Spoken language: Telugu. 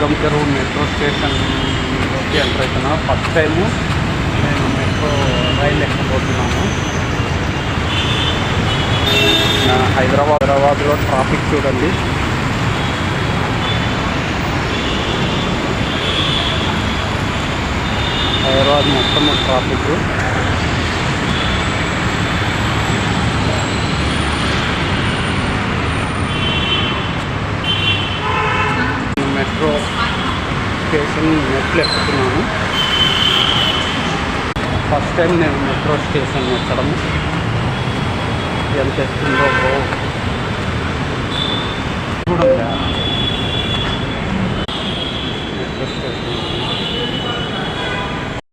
దుర్గం చెరువు మెట్రో స్టేషన్లోకి ఎంటర్ అవుతున్నాను ఫస్ట్ టైము నేను మెట్రో రైలు ఎక్కబోతున్నాను. హైదరాబాద్ హైదరాబాద్లో ట్రాఫిక్ చూడండి. హైదరాబాద్ మొత్తం ట్రాఫిక్. మెట్రో స్టేషన్ మెట్లు ఎక్కుతున్నాను ఫస్ట్ టైం నేను మెట్రో స్టేషన్ ఎక్కడం. ఎంత ఎక్కిందో చూడండి.